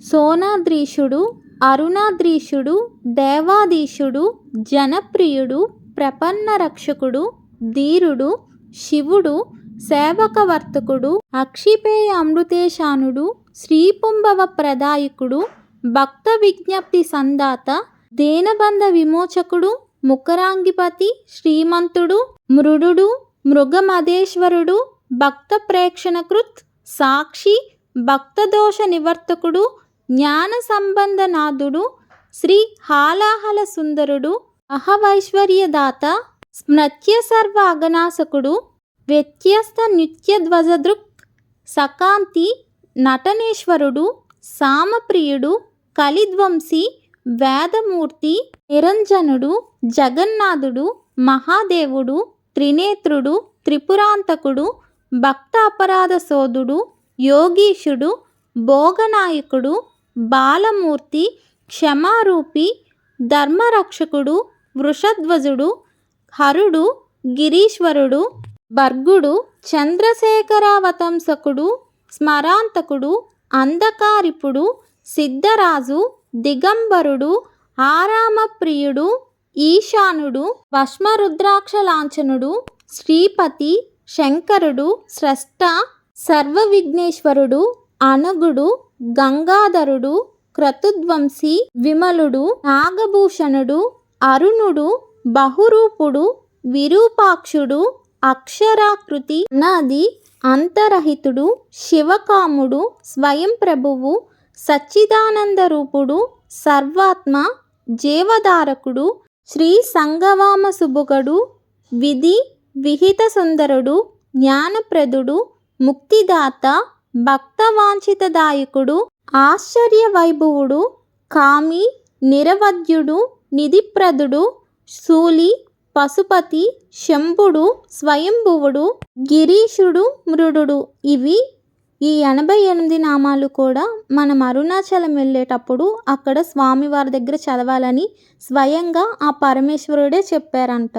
సోనాద్రీషుడు అరుణాద్రీషుడు దేవాధీశుడు జనప్రియుడు ప్రపన్న రక్షకుడు ధీరుడు శివుడు సేవకవర్తకుడు అక్షిపేయ అమృతేశానుడు శ్రీపుంభవ ప్రదాయకుడు భక్త విజ్ఞప్తి సందాత దేనబంధ విమోచకుడు ముకరాంగిపతి శ్రీమంతుడు మృడుడు మృగమదేశ్వరుడు భక్త ప్రేక్షణకృత్ సాక్షి భక్తదోష నివర్తకుడు జ్ఞాన సంబంధనాథుడు శ్రీ హాలాహల సుందరుడు అహవైశ్వర్యదాత స్మృత్య సర్వ అగనాశకుడు వ్యత్యస్త నృత్య ధ్వజదృక్ సకాంతి నటనేశ్వరుడు సామప్రియుడు కలిధ్వంసి వేదమూర్తి నిరంజనుడు జగన్నాథుడు మహాదేవుడు త్రినేత్రుడు త్రిపురాంతకుడు భక్త అపరాధ సోదుడు యోగీషుడు భోగనాయకుడు బాలమూర్తి క్షమారూపి ధర్మరక్షకుడు వృషధ్వజుడు హరుడు గిరీశ్వరుడు భర్గుడు చంద్రశేఖరావతంసకుడు స్మరాంతకుడు అంధకారిపుడు సిద్ధరాజు దిగంబరుడు ఆరామప్రియుడు ఈశానుడు భస్మరుద్రాక్ష లాంఛనుడు శ్రీపతి శంకరుడు స్రష్ట సర్వవిఘ్నేశ్వరుడు అనగుడు గంగాధరుడు క్రతుధ్వంసి విమలుడు నాగభూషణుడు అరుణుడు బహురూపుడు విరూపాక్షుడు అక్షరాకృతి అనాది అంతరహితుడు శివకాముడు స్వయం ప్రభువు సచ్చిదానంద రూపుడు సర్వాత్మ జీవధారకుడు శ్రీ సంగవామ సుభుగడు విధి విహిత సుందరుడు జ్ఞానప్రదుడు ముక్తిదాత భక్తవాంఛితదాయకుడు ఆశ్చర్య వైభవుడు కామి నిరవధ్యుడు నిధిప్రదుడు శూలి పశుపతి శంభుడు స్వయంభువుడు గిరీషుడు మృడుడు ఇవి ఈ ఎనభై ఎనిమిది నామాలు కూడా మనం అరుణాచలం వెళ్ళేటప్పుడు అక్కడ స్వామివారి దగ్గర చదవాలని స్వయంగా ఆ పరమేశ్వరుడే చెప్పారంట.